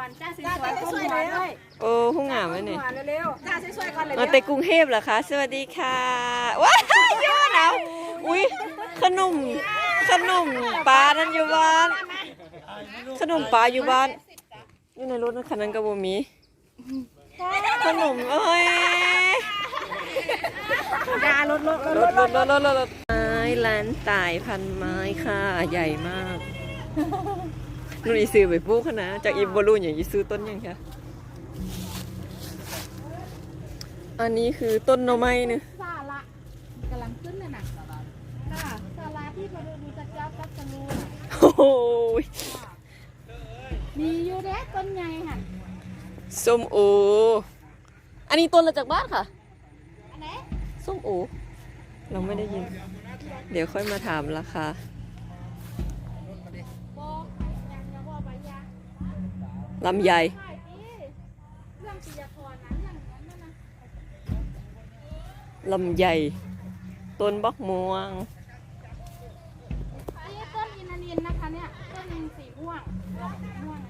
ก่อนจ้าสวยๆสวยๆด้วยโอ้ผู้งามไว้เนี่ยเร็วๆจ้าสวยๆก่อนเลยมาแต่กรุงเทพเหรอคะ สวัสดีค่ะ ว้ายเยอะนะอุ้ยขนม ขนมปลานั่นอยู่บ้าน ขนมปลาอยู่บ้าน อยู่ในรถคันนั้นก็บ่มี ขนมเอ้ยยาลดลดรถรถรถรถรถรถไม้ร้านตายพันไม้ค่ะ ใหญ่มาก นู่นอีซื้อไปปลูกคะนะจากอีบอลูนอย่างอีซื้อต้นยังคะอันนี้คือต้นหน่อไม้เนึซาละกำลังขึ้นเลยนะค่ะซาละที่มาดูดูจักรจับจักรนูน่ะโอ้โหมีอยู่เด้ต้นใหญ่ค่ะส้มโอ อันนี้ต้นละจากบ้านค่ะ อันไหนส้มโอ เราไม่ได้ยิน เดี๋ยวค่อยมาถามราคา ลำไยใช่ดิเรื่องปิยพรนั้นอย่างนั้นนะลำไยต้นบักม่วงไอ้ต้นอินทนินนะคะเนี่ย ต้นสีม่วงดอกสีม่วง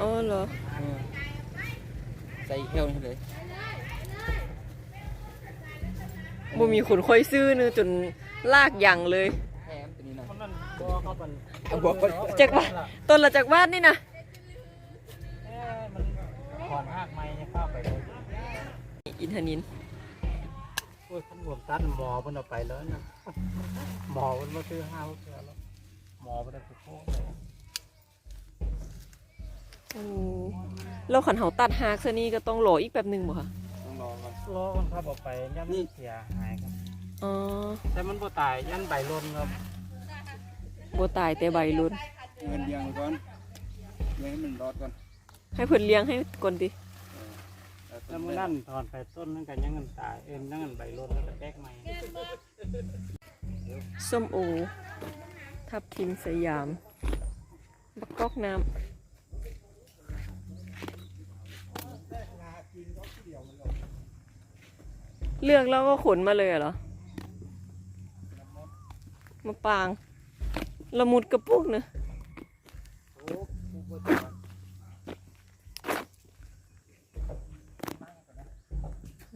อ๋อเหรอใส่เอวนี่เลยบ่มีคนค่อยซื้อเนึจนลากอย่างเลยแถมตัวนี้นะมันบ่เขาเป็นบอกว่าจากบ้านต้นละจากบ้านนี่นะเอ๊ะมันถ อนหากไม้เนี่ยเข้าไปเลยอินทนินโอ้ยขันบวมตัดหมอเพิ่นเอาไปแล้วนะหมอเพิ่นมาซื้อห้าเทื่อแล้วหมอเพิ่นเอาไปโค้งเลยโอ้แล้วขันเฮาตัดหากซะนี่ก็ต้องรออีกแป๊บหนึงบ่คะต้องรอก่อนรอคนขับออกไปย่ำนี่เสียหายครับอ๋อแต่มันบ่ตายยันใบลนครับบ่ตายแต่ใบรุนเงินเลี้ยงก่อนเลี้ยงให้มันรอดก่อน ให้เพิ่นเลี้ยงให้ก่อนติแล้วมื้อนั้นถอนไปต้นนั่นก็ยังเงินตายเอ็นยังเงินใบลนแล้วก็แตกใหม่ส้มโอ ทับทิมสยาม บักกอกน้ำ เลือกแล้วก็ขนมาเลยเหรอ มาปาง ละมุดกระปุกเนอะ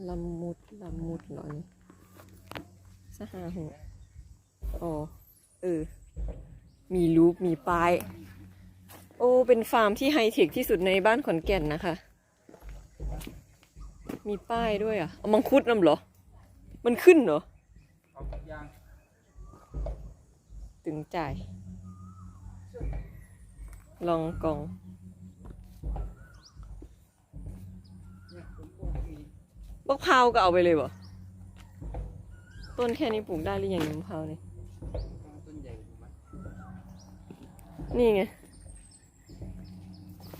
ละมุ ดละมุดเหรอนสหาหัวอ๋อ เออ มีรูป มีป้าย โอ้ เป็นฟาร์มที่ไฮเทคที่สุดในบ้านขอนแก่นนะคะ มีป้ายด้วยอะเอามังคุดนำเหรอ มันขึ้นเหรอตึงจ่าย ลองกอง บักพร้าวก็เอาไปเลยบ่ต้นแค่นี้ปลูกได้หรือยังมะพร้าวนี่ต้นใหญ่กว่ามันนี่ไง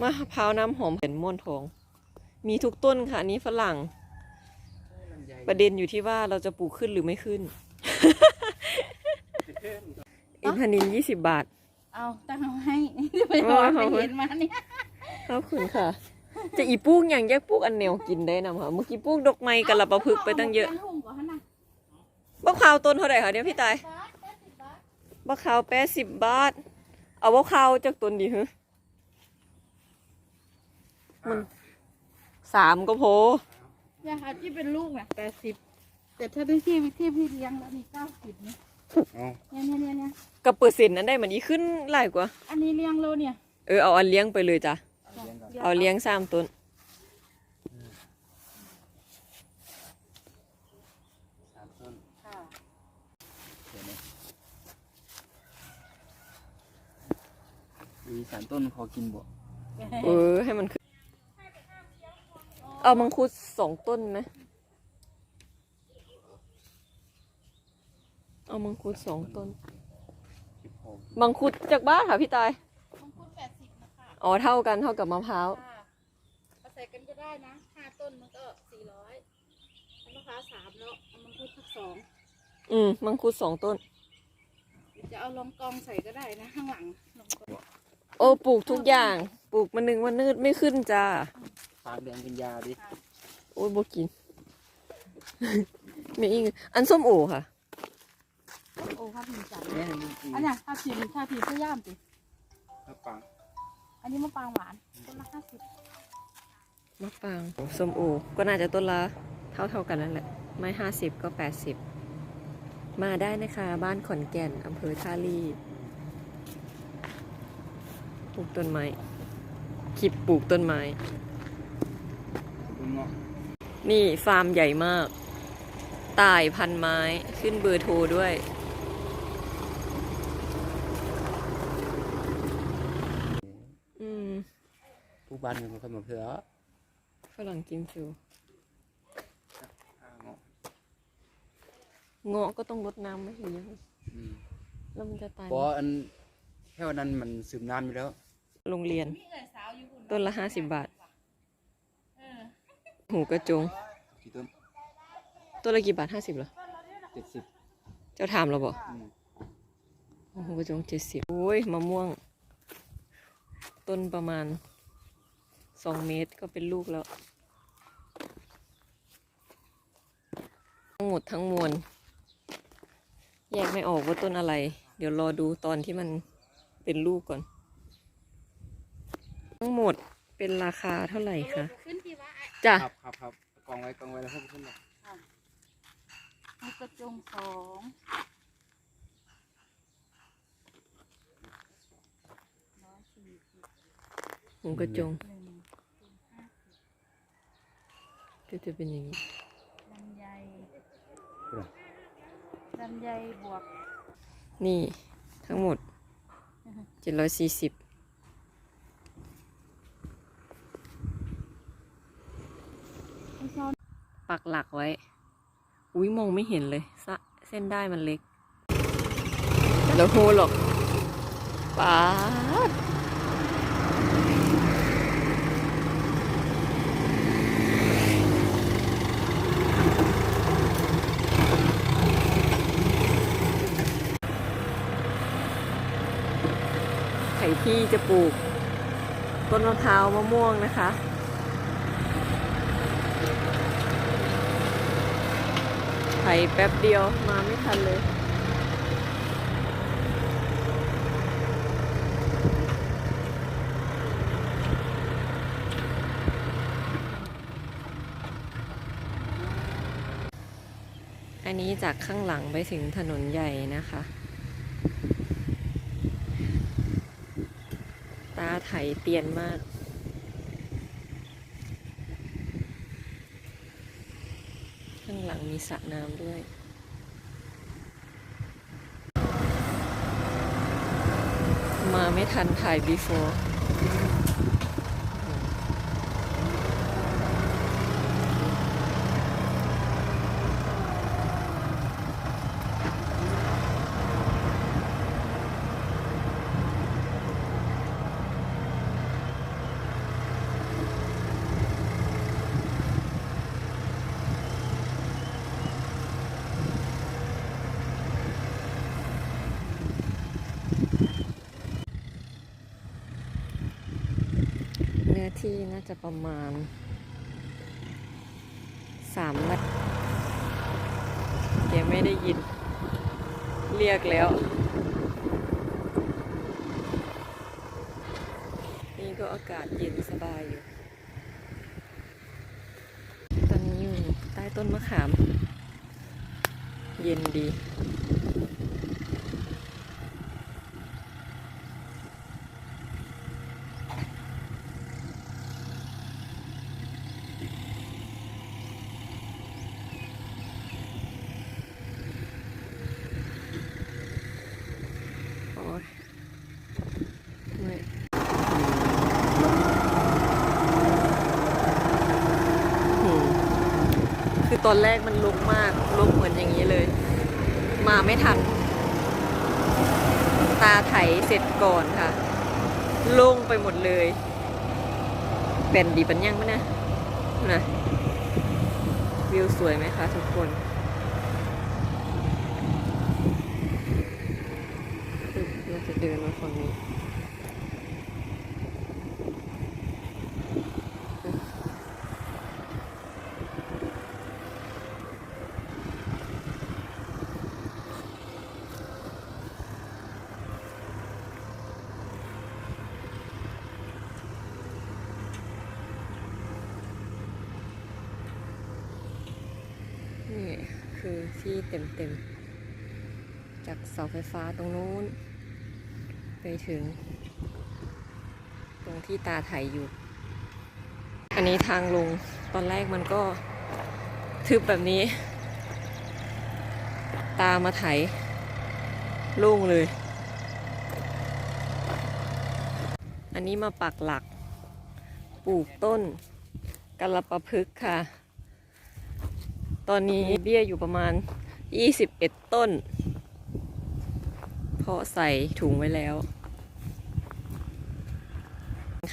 มะพร้าวน้ำหอมเป็นม่วนทอง มีทุกต้นค่ะอันนี้ฝรั่งลำไยประเด็นอยู่ที่ว่าเราจะปลูกขึ้นหรือไม่ขึ้นอินทนินยี่สิบบาท เอาตั้งเอาให้ไปบอกไปเห็นมาเนี่ยขอบคุณค่ะ จะอีปลูกอย่างแยกปลูกอันแนวกินได้นะค่ะเมื่อกี้ปลูกดอกไม้กับละประพฤกษ์ไปตั้งเยอะาหุ่มก่อนนะบักขาวต้นเท่าไหร่คะเดี๋ยวพี่ตายบาทแปดสิบบาทบักขาวแปดสิบบาท เอาบักขาวจากต้นดีฮะมันสามก็พอยาค่ะที่เป็นลูกเนี่ยแปดสิบแต่ถ้าได้ที่ที่พี่เลี้ยงแล้วนี่เก้าสิบเนี่ยเอาเนี่ยเนี่ยเนี่ยเนี่ยกับเปอร์เซ็นต์นั้นได้มันอีขึ้นหลายกว่า อันนี้เลี้ยงโลเนี่ย เออเอาอันเลี้ยงไปเลยจ้ะ เลี้ยงก่อนเอาเลี้ยงสามต้นสามต้นค่ะเดี๋ยวนี้มีสามต้นพอกินบ่เออให้มันขึ้นเอามังคุดสองต้นไหมเอามังคุดสองต้น สิบหก มังคุดจากบ้านค่ะพี่ตาย อ๋อเท่ากันเท่ากับมะพร้าวค่ะเอาใส่กันก็ได้นะห้าต้นมันก็สี่ร้อยมะพร้าวสามแล้วเอามังคุดสักสองอืมมังคุดสองต้นจะเอาลองกองใส่ก็ได้นะ ข้างหลังลองกองโอ้ปลูกทุกอย่างปลูกมันหนึ่งวันนืดไม่ขึ้นจ้าฝากแดงเป็นยาดิโอ้ยบกิน ไม่อิงอันส้มโอค่ะ โอ้ข้าวผีจันทร์เนี่ยมันมีอันเนี้ยข้าวผีข้าวผีพยายามสิมะปราง อันนี้มะปรางหวานต้นละห้าสิบมะปรางส้มโอก็น่าจะต้นละเท่าเท่าๆกันนั่นแหละ ไม้ห้าสิบก็แปดสิบมาได้นะคะ บ้านขอนแก่นอำเภอท่าลีปลูกต้นไม้คลิปปลูกต้นไม้คุณเงาะนี่ฟาร์มใหญ่มาก ตายพันไม้ขึ้นเบอร์โทรด้วย อืม ผู้บ้านมันคนมาเพื่อฝรั่งกิมจูเงาะเงาะก็ต้องรดน้ำไหมหรือยังอืมแล้วมันจะตายเพราะอันแค่วันนั้นมันซึมน้ำอยู่แล้ว โรงเรียนนี่เอ๋ยสาวอยู่หุ่นต้นละห้าสิบบาทเออหูกระจงกี่ต้นต้นละกี่บาทห้าสิบเหรอเจ็ดสิบเจ้าถามเราบอกอืมหูกระจงเจ็ดสิบโอ้ยมะม่วง ต้นประมาณ สองเมตรก็เป็นลูกแล้ว ทั้งหมดทั้งมวลแยกไม่ออกว่าต้นอะไร เดี๋ยวรอดูตอนที่มันเป็นลูกก่อน ทั้งหมดเป็นราคาเท่าไหร่คะขึ้นที่ว่าไอ้จ้ะครับครับครับกองไว้กองไว้แล้วพวกขึ้นมามีกระจงสองร้อยสี่สิบหูกระจง หนึ่ง ก็จะเป็นอย่างนี้ลำไยลำไยบวก นี่ทั้งหมดเจ็ดร้อยสี่สิบปักหลักไว้ อุ้ยมองไม่เห็นเลยสะเส้นได้มันเล็ก แล้วโหหรอกป๊า ดใครที่จะปลูก ต้นมะพร้าวมะม่วงนะคะ ไถแป๊บเดียวมาไม่ทันเลยอันนี้จากข้างหลังไปถึงถนนใหญ่นะคะ ตา ไถเตียนมาก ข้างหลังมีสระน้ำด้วยมาไม่ทันถ่าย before เนื้อ ที่น่าจะประมาณสามไร่แกไม่ได้ยิน เรียกแล้ว นี่ก็อากาศเย็นสบายอยู่ ตอนนี้อยู่ใต้ต้นมะขาม เย็นดี โอ้ยเมื่อยหืมคือ ตอนแรกมันลุกมากลุกเหมือนอย่างนี้เลย มาไม่ทัน ตาไถเสร็จก่อนค่ะโล่งไปหมดเลยเป็นดีปัญญังไหมนะนะ วิวสวยไหมคะทุกคนปึ๊บเราจะเดินมาฝั่งนี้ คือ ที่เต็มๆ จากเสาไฟฟ้าตรงนู้น ไปถึง ตรงที่ตาไถอยู่ อันนี้ทางลงตอนแรกมันก็ทึบแบบนี้ ตามาไถโล่งเลย อันนี้มาปักหลัก ปลูกต้นกระปะพึกค่ะ ตอนนี้เบี้ยอยู่ประมาณ 21 ต้น เพราะใส่ถุงไว้แล้ว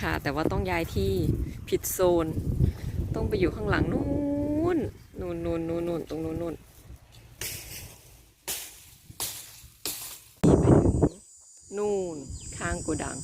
ค่ะ แต่ว่าต้องย้ายที่ผิดโซน ต้องไปอยู่ข้างหลังนู้นนู่นนู่นนู่นนู่นตรงนู้นนู่นไปถึงนู่นข้างโกดัง